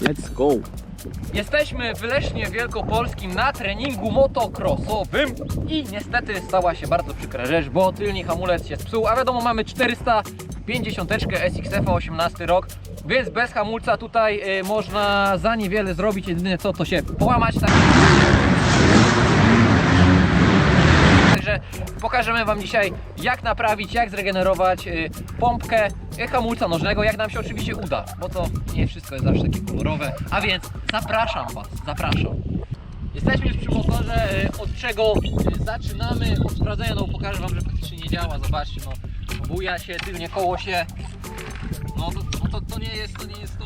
Let's go. Jesteśmy w Lesznie Wielkopolskim na treningu motocrossowym i niestety stała się bardzo przykra rzecz, bo tylny hamulec się spsuł, a wiadomo mamy 450 SXF 18 rok, więc bez hamulca tutaj y, można za niewiele zrobić, jedyne co to się połamać. Tak. Także pokażemy Wam dzisiaj jak naprawić, jak zregenerować y, pompkę y, hamulca nożnego, jak nam się oczywiście uda, bo to nie wszystko jest zawsze takie kolorowe. A więc zapraszam Was, zapraszam. Jesteśmy już przy motorze, y, od czego zaczynamy, od sprawdzenia, no pokażę Wam, że praktycznie nie działa, zobaczcie, no buja się, tylnie koło się, no to, no to, to nie jest, to nie jest to.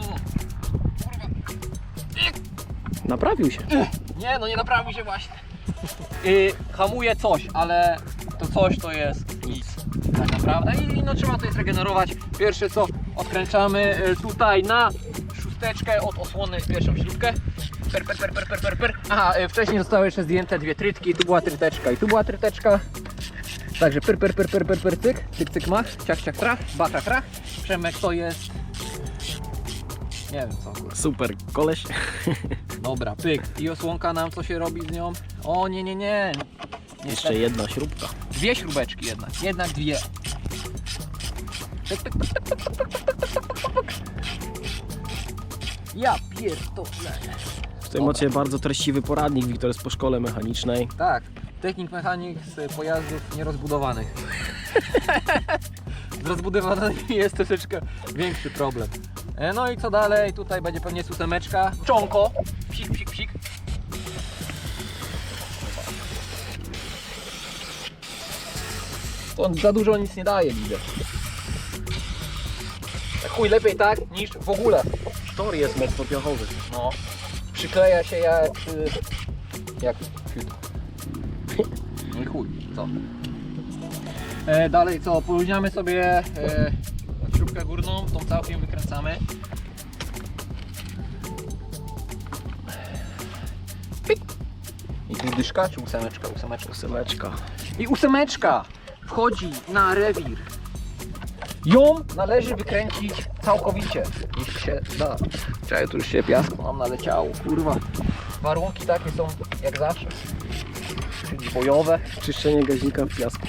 Naprawił się. Nie, no nie naprawił się właśnie. Yy, hamuje coś, ale to coś to jest nic. Tak naprawdę. I no trzeba to jest regenerować. Pierwsze co odkręcamy y, tutaj na szósteczkę od osłony pierwszą śrubkę. Per, per, per, per, per, per, per. Aha, y, wcześniej zostały jeszcze zdjęte dwie trytki. Tu była tryteczka i tu była tryteczka. Także per, per, per, per, per, per, cyk, cyk, cyk, mach, ciach, ciach, trach, baka, trach. Przemek to jest... Nie wiem co. Super, koleś. Dobra, pyk. I osłonka nam co się robi z nią? O nie, nie, nie. Niestety. Jeszcze jedna śrubka. Dwie śrubeczki jednak, jednak dwie. Ja pierdolę. W tym macie bardzo treściwy poradnik, Wiktor jest po szkole mechanicznej. Tak, technik mechanik z pojazdów nierozbudowanych. z rozbudowanymi jest troszeczkę większy problem. No i co dalej? Tutaj będzie pewnie susemeczka. Czonko. Psik, psik, On za dużo nic nie daje, widzę. Tak Chuj, lepiej tak niż w ogóle. Tor jest mocno piachowy. No. Przykleja się jak... y, Jak fiut. No i chuj, co? E, dalej co? Poluźniamy sobie e, śrubkę górną, tą całkiem wykręcamy. Pik. I tu dyszka czy ósemeczka? Ósemeczka. Ósemeczka. I ósemeczka wchodzi na rewir. Ją należy wykręcić całkowicie, jeśli się da. Czekaj, tu już się piasku nam naleciało, kurwa. Warunki takie są jak zawsze. Czyli bojowe. Czyszczenie gazika w piasku.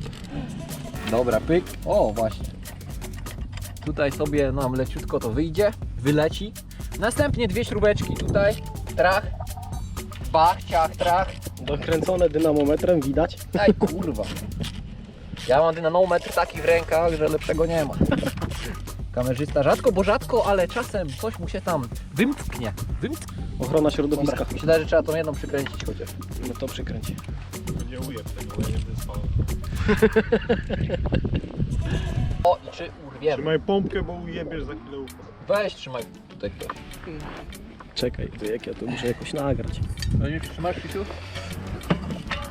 Dobra, pyk. O, właśnie. Tutaj sobie nam leciutko to wyjdzie, wyleci. Następnie dwie śrubeczki tutaj, trach, bach, ciach, trach. Dokręcone dynamometrem widać. Aj kurwa. Ja mam dynanometr taki w rękach, że lepszego nie ma. Kamerzysta rzadko, bo rzadko, ale czasem coś mu się tam wymknie. Wymknie. Ochrona środowiska. Dobra, mi się daje, że trzeba tą jedną przykręcić chociaż. No to przykręci. Nie ujeb tego, bo ja nie. O, i czy urwiemy? Trzymaj pompkę, bo ujebiesz za chwilę ucho. Weź, trzymaj tutaj ktoś. Czekaj, to jak ja to muszę jakoś nagrać. No nie trzymasz, Krzysiu?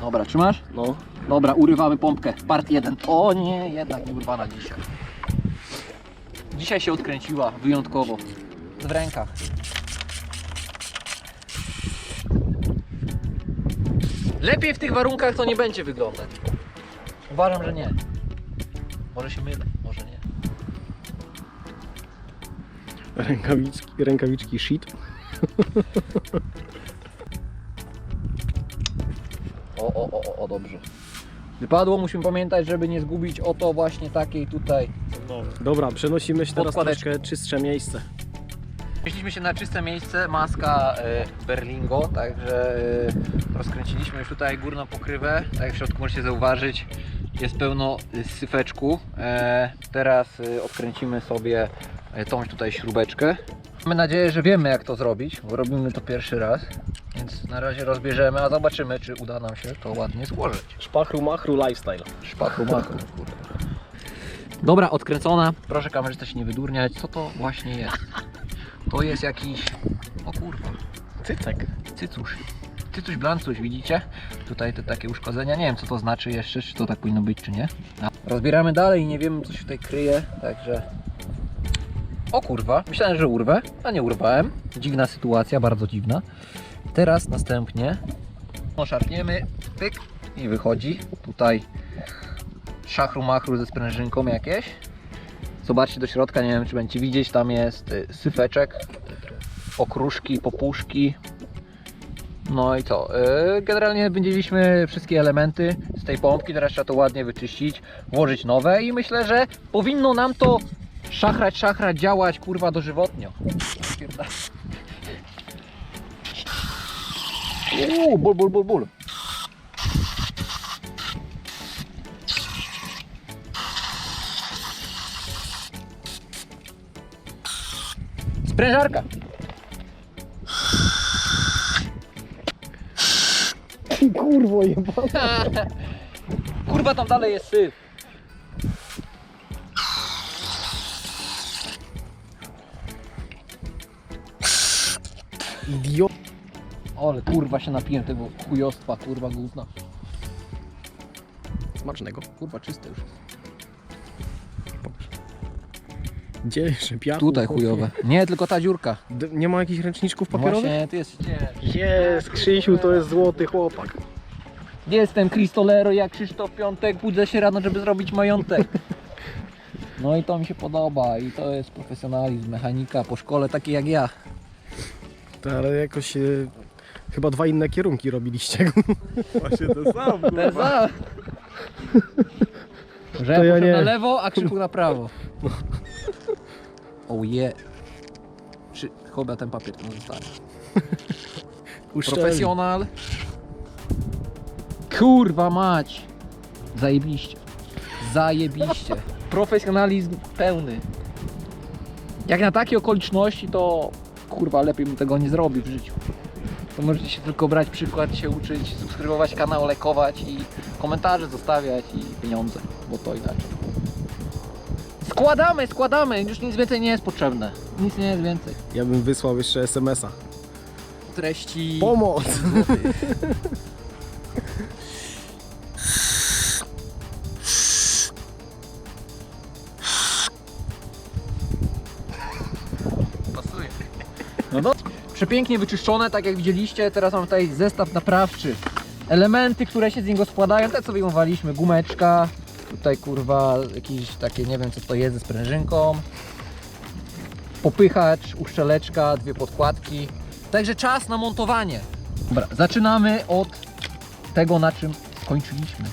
Dobra, trzymasz? No, Dobra, urywamy pompkę. Part 1. O nie, jednak nie urwana dzisiaj. Dzisiaj się odkręciła, wyjątkowo. W rękach. Lepiej w tych warunkach to nie będzie wyglądać. Uważam, że nie. Może się mylę, może nie. rękawiczki, rękawiczki shit. O, o, o, o, dobrze. Wypadło, musimy pamiętać, żeby nie zgubić oto właśnie takiej tutaj No, Dobra, przenosimy się teraz Podkładeczkę. troszkę czystsze miejsce. Przenieśliśmy się na czyste miejsce, maska e, Berlingo, także e, rozkręciliśmy już tutaj górną pokrywę. Tak jak w środku możecie zauważyć, jest pełno e, syfeczku. E, teraz e, odkręcimy sobie e, tą tutaj śrubeczkę. Mamy nadzieję, że wiemy jak to zrobić, bo robimy to pierwszy raz. Więc na razie rozbierzemy, a zobaczymy czy uda nam się to ładnie złożyć. Szpachru machru lifestyle. Szpachu machu. Dobra, odkręcona. Proszę kamerzysta się nie wydurniać. Co to właśnie jest? To jest jakiś... O kurwa. Cycek. Cycusz. Cycuś blancuś, widzicie? Tutaj te takie uszkodzenia. Nie wiem co to znaczy jeszcze, czy to tak powinno być, czy nie. Rozbieramy dalej i nie wiemy co się tutaj kryje, także... O kurwa, myślałem, że urwę, a nie urwałem. Dziwna sytuacja, bardzo dziwna. Teraz następnie oszarpniemy, pyk i wychodzi tutaj szachru machru ze sprężynką jakieś. Zobaczcie do środka, nie wiem czy będziecie widzieć, tam jest y, syfeczek. okruszki, popuszki. No i co? Yy, Generalnie wydzieliliśmy wszystkie elementy z tej pompki, teraz trzeba to ładnie wyczyścić, włożyć nowe i myślę, że powinno nam to szachrać, szachrać, działać kurwa dożywotnio. Uuu, ból, ból, ból, ból. Sprężarka. Kurwo jeba. Kurwa tam dalej jest syf. Idiot. Ale kurwa się napiłem tego chujostwa, kurwa gówna. Smacznego. Kurwa czyste już. Gdzie szypiaku? Tutaj chłopie? chujowe. Nie, tylko ta dziurka. D- Nie ma jakichś ręczniczków No papierowych? Właśnie, ty jest. Jest, Krzysiu to jest złoty chłopak. Jestem Kristolero jak Krzysztof Piątek, budzę się rano, żeby zrobić majątek. No i to mi się podoba i to jest profesjonalizm, mechanika po szkole, taki jak ja. To, ale jakoś e, chyba dwa inne kierunki robiliście. Właśnie to sam, za... Że ja, nie. na lewo, a Krzychu na prawo. Oh yeah. Czy chyba ten papier tu zostanie. Profesjonal. Kurwa mać. Zajebiście. Zajebiście. Profesjonalizm pełny. Jak na takie okoliczności to kurwa lepiej bym tego nie zrobił w życiu. To możecie się tylko brać przykład, się uczyć, subskrybować kanał, lekować i komentarze zostawiać i pieniądze, bo to inaczej. Składamy, składamy, już nic więcej nie jest potrzebne. Nic nie jest więcej. Ja bym wysłał jeszcze SMS-a. Treści. Pomoc! No do... Przepięknie wyczyszczone, tak jak widzieliście. Teraz mam tutaj zestaw naprawczy. Elementy, które się z niego składają, te co wyjmowaliśmy. Gumeczka, tutaj kurwa jakieś takie, nie wiem co to jest, ze sprężynką. Popychacz, uszczeleczka, dwie podkładki. Także czas na montowanie. Dobra, zaczynamy od tego, na czym skończyliśmy.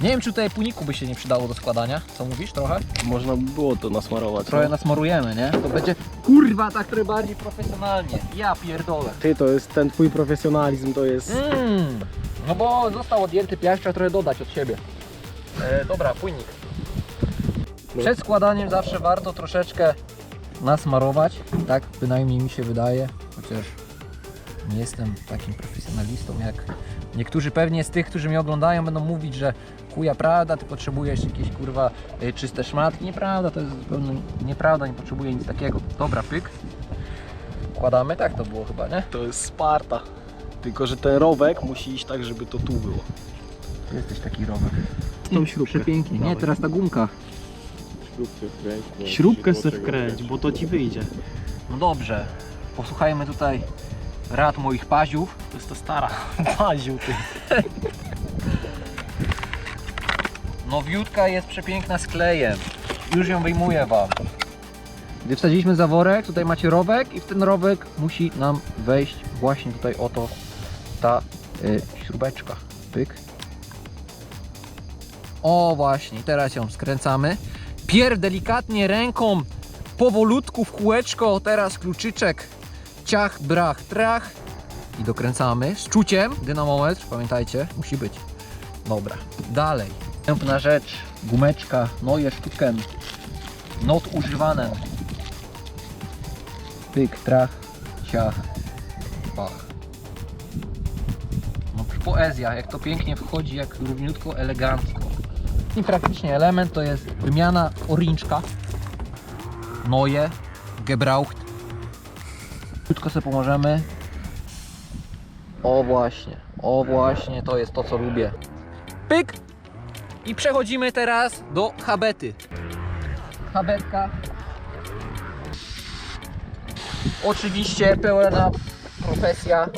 Nie wiem, czy tutaj puniku by się nie przydało do składania. Co mówisz trochę? Można by było to nasmarować. Trochę no. nasmarujemy, nie? To będzie kurwa tak trochę bardziej profesjonalnie. Ja pierdolę. Ty, to jest ten twój profesjonalizm, to jest... Mm. No bo został odjęty piach, trzeba trochę dodać od siebie. E, dobra, płynnik. Przed składaniem zawsze warto troszeczkę nasmarować. Tak bynajmniej mi się wydaje, chociaż nie jestem takim profesjonalistą jak niektórzy pewnie z tych, którzy mnie oglądają będą mówić, że chuja prawda, ty potrzebujesz jakieś kurwa y, czyste szmatki. Nieprawda, to jest zupełnie nieprawda, nie potrzebuję nic takiego. Dobra, pyk. Wkładamy, tak to było chyba, nie? To jest Sparta. Tylko, że ten rowek musi iść tak, żeby to tu było. Ty jesteś taki rower. Tą śrubkę. Przepięknie. Nie, Dawaj. teraz ta gumka. Śrubkę wkręć. Śrubkę się se wkręć. bo to ci wyjdzie. No dobrze. Posłuchajmy tutaj rad moich paziów. To jest ta stara. Baziu, ty. Nowiutka jest przepiękna z klejem. Już ją wyjmuję wam. Gdy wsadziliśmy zaworek, tutaj macie rowek i w ten rowek musi nam wejść właśnie tutaj oto ta y, śrubeczka. Pyk. O właśnie, teraz ją skręcamy. Pierw delikatnie ręką, powolutku w kółeczko, teraz kluczyczek, ciach, brach, trach i dokręcamy z czuciem. Dynamometr, pamiętajcie, musi być. Dobra, dalej. Następna rzecz, gumeczka, noje sztuken, not używane. Pyk, trach, ciach, bach. No poezja, jak to pięknie wchodzi, jak równiutko, elegancko. I praktycznie element to jest wymiana oręczka, noje, gebraucht. Krótko sobie pomożemy. O właśnie, o właśnie, to jest to co lubię. Pyk! I przechodzimy teraz do habety. Habetka. Oczywiście pełna profesja.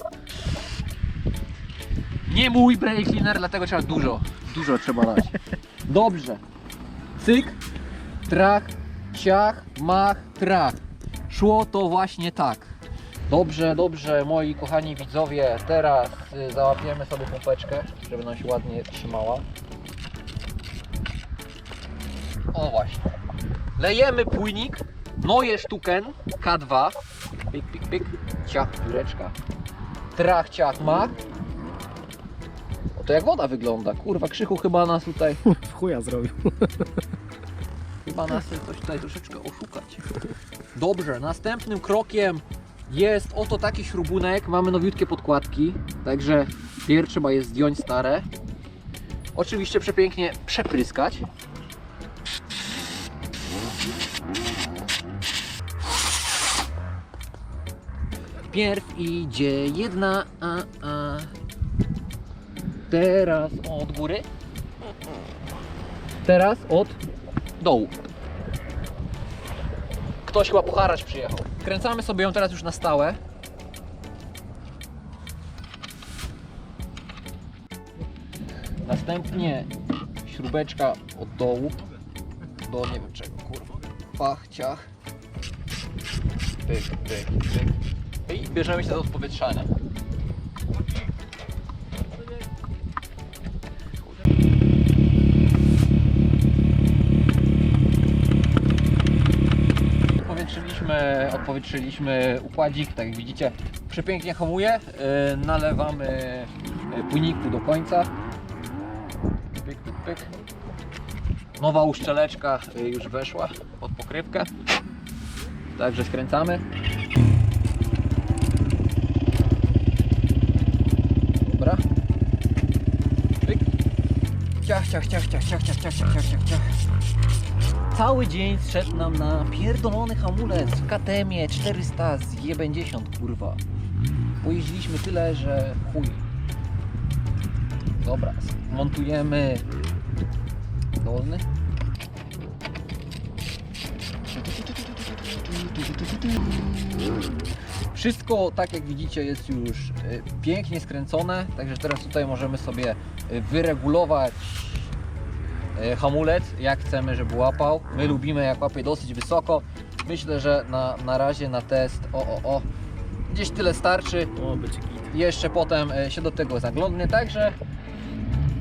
Nie mój brake cleaner, dlatego trzeba dużo, dużo trzeba dać. Dobrze. Cyk, trach, ciach, mach, trach. Szło to właśnie tak. Dobrze, dobrze, moi kochani widzowie, teraz y, załapiemy sobie pompeczkę, żeby nam się ładnie trzymała. O właśnie. Lejemy płynik, noje sztuken, K2. Pik, pik, pik. Ciach, dziureczka. Trach, ciach, mach. O, to jak woda wygląda. Kurwa, Krzychu chyba nas tutaj, W chuja zrobił. chyba nas coś tutaj troszeczkę oszukać. Dobrze, następnym krokiem jest oto taki śrubunek. Mamy nowiutkie podkładki, także pierw trzeba je zdjąć stare. Oczywiście przepięknie przepryskać. Pierw idzie jedna, a, a. Teraz od góry. Teraz od dołu. Ktoś chyba pocharać przyjechał. Kręcamy sobie ją teraz już na stałe. Następnie śrubeczka od dołu do nie wiem czego, kurwa. Pach, ciach. Pyk, pyk, pyk. I bierzemy się do odpowietrzania. Odpowietrzyliśmy układzik, tak jak widzicie, przepięknie hamuje. Yy, nalewamy yy, płyniku do końca. Pyk, pyk, pyk. Nowa uszczeleczka yy, już weszła pod pokrywkę. Także skręcamy. Dobra. Ciach, ciach, ciach, ciach, ciach, ciach, ciach, ciach, ciach, ciach. Cały dzień zszedł nam na pierdolony hamulec w KTM-ie 400 z J50, kurwa. Pojeździliśmy tyle, że chuj. Dobra, montujemy dolny. Wszystko, tak jak widzicie, jest już y, pięknie skręcone, także teraz tutaj możemy sobie y, wyregulować hamulec, jak chcemy, żeby łapał. My lubimy, jak łapie dosyć wysoko. Myślę, że na, na razie na test, o, o, o, gdzieś tyle starczy. O, będzie git. Jeszcze potem y, się do tego zaglądnę, także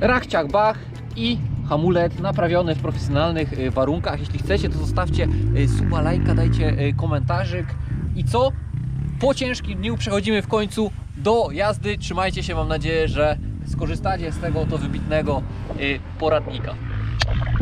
rachciach bach i hamulec naprawiony w profesjonalnych y, warunkach. Jeśli chcecie, to zostawcie suba, lajka, dajcie komentarzyk. I co? Po ciężkim dniu przechodzimy w końcu do jazdy. Trzymajcie się, mam nadzieję, że skorzystacie z tego oto wybitnego poradnika.